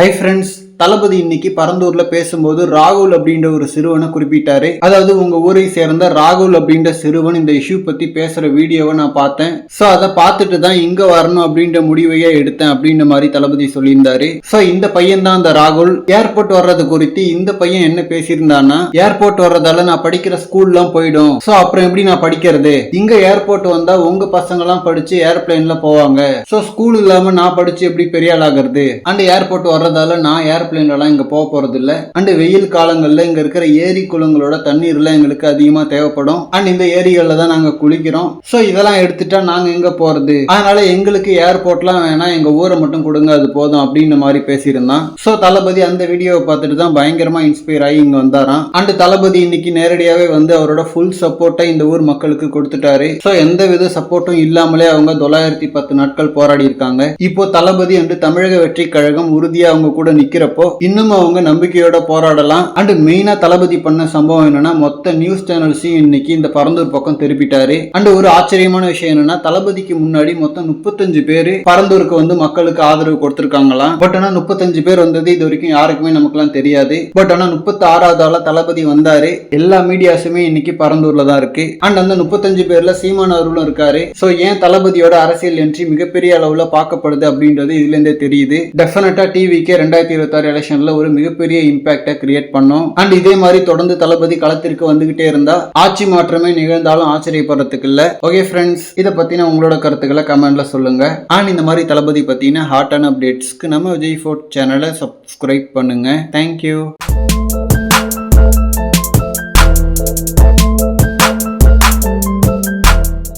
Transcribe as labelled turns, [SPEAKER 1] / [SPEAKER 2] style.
[SPEAKER 1] Hi friends தளபதி இன்னைக்கு பரந்தூர்ல பேசும்போது ராகுல் அப்படின்ற ஒரு சிறுவனை குறிப்பிட்டாரு. அதாவது உங்க ஊரை சேர்ந்த ராகுல் அப்படின்ற சிறுவன் இந்த இஷ்யூ பத்தி பேசுற வீடியோவை நான் பார்த்தேன். சோ அதை பார்த்துட்டு தான் இங்க வரணும் அப்படின்ற முடிவையே எடுத்தேன் அப்படின்ற மாதிரி தளபதி சொல்லியிருந்தாரு. சோ இந்த பையன் தான் அந்த ராகுல். ஏர்போர்ட் வர்றது குறித்து இந்த பையன் என்ன பேசியிருந்தான்னா ஏர்போர்ட் வர்றதால நான் படிக்கிற ஸ்கூல்லாம் போயிடும். சோ அப்புறம் எப்படி நான் படிக்கிறது? இங்க ஏர்போர்ட் வந்தா உங்க பசங்க எல்லாம் படிச்சு ஏர்பிளைன்ல போவாங்க. சோ ஸ்கூல் இல்லாம நான் படிச்சு எப்படி பெரிய ஆள் ஆகிறது? அண்ட் ஏர்போர்ட் வர்றதால நான் ஏர்போர்ட் எல்லாம் இங்கே போக போறது இல்ல வெயில் காலங்களில் இங்கே இருக்கிற ஏரி குளங்களோட தண்ணீர் எல்லாம் எங்களுக்கு அதிகமா தேவைப்படும். அண்ட் இந்த ஏரிகளில் தான் நாங்கள் குளிக்கிறோம். ஸோ இதெல்லாம் எடுத்துட்டா நாங்க எங்க போறது? அதனால எங்களுக்கு ஏர்போர்ட்லாம் வேணாம் எங்கள் ஊரை மட்டும் கொடுங்க அது போதும் அப்படின்னு மாதிரி பேசியிருந்தான். ஸோ தளபதி அந்த வீடியோவை பார்த்துட்டு தான் பயங்கரமா இன்ஸ்பயர் ஆகி இங்க வந்தாராம். அண்டு தளபதி இன்னைக்கு நேரடியாவே வந்து அவரோட ஃபுல் சப்போர்ட்டை இந்த ஊர் மக்களுக்கு கொடுத்துட்டாரு. சோ எந்த வித சப்போர்ட்டும் இல்லாமலே அவங்க தொள்ளாயிரத்தி பத்து நாட்கள் போராடி இருக்காங்க இப்போ தளபதி என்று தமிழக வெற்றி கழகம் உறுதியா அவங்க கூட நிக்கிறப்போ இன்னும் அவங்க நம்பிக்கையோட போராடலாம். அண்ட் மெயினா தளபதி பண்ண சம்பவம் என்னன்னா மொத்த நியூஸ் சேனல்ஸையும் இன்னைக்கு இந்த பரந்தூர் பக்கம் திருப்பிட்டாரு. அண்ட் ஒரு ஆச்சரியமான விஷயம் என்னன்னா தளபதிக்கு முன்னாடி மொத்தம் முப்பத்தஞ்சு பேர் பரந்தூருக்கு வந்து மக்களுக்கு ஆதரவு கொடுத்திருக்காங்களாம். பட் ஆனா முப்பத்தஞ்சு பேர் வந்தது இது வரைக்கும் யாருக்குமே நமக்குலாம் தெரியாது. பட் ஆனா முப்பத்தி ஆறாவது ஆளா தளபதி வந்தாரு. எல்லா மீடியாஸுமே இன்னைக்கு பரந்தூர்ல தான் இருக்கு. அண்ட் அந்த முப்பத்தஞ்சு பேர்ல சீமான் அவர்களும் இருக்காரு. சோ ஏன் தளபதியோட அரசியல் என்ட்ரி மிகப்பெரிய அளவுல பார்க்கப்படுது அப்படின்றது இதுல இருந்தே தெரியுது. டெஃபினட்டா டிவிக்கே ரெண்டாயிரத்தி இருபத்தி ஆறு ஒரு மிகப்பெரிய இம்பாக்டை கிரியேட் பண்ணும். அண்ட் இதே மாதிரி தொடர்ந்து தளபதி களத்திற்கு வந்துகிட்டே இருந்தா ஆட்சி மாற்றமே நிகழ்ந்தாலும் ஆச்சரியப்படுறதுக்கு இல்ல. ஓகே ஃப்ரெண்ட்ஸ் இதை பத்தின உங்களோட கருத்துக்களை கமெண்ட்ல சொல்லுங்க. அண்ட் இந்த மாதிரி தளபதி பத்தின ஹாட்டான அப்டேட்ஸ்க்கு நம்ம விஜய் ஃபோர்ட் சேனலை சப்ஸ்கிரைப் பண்ணுங்க. Thank you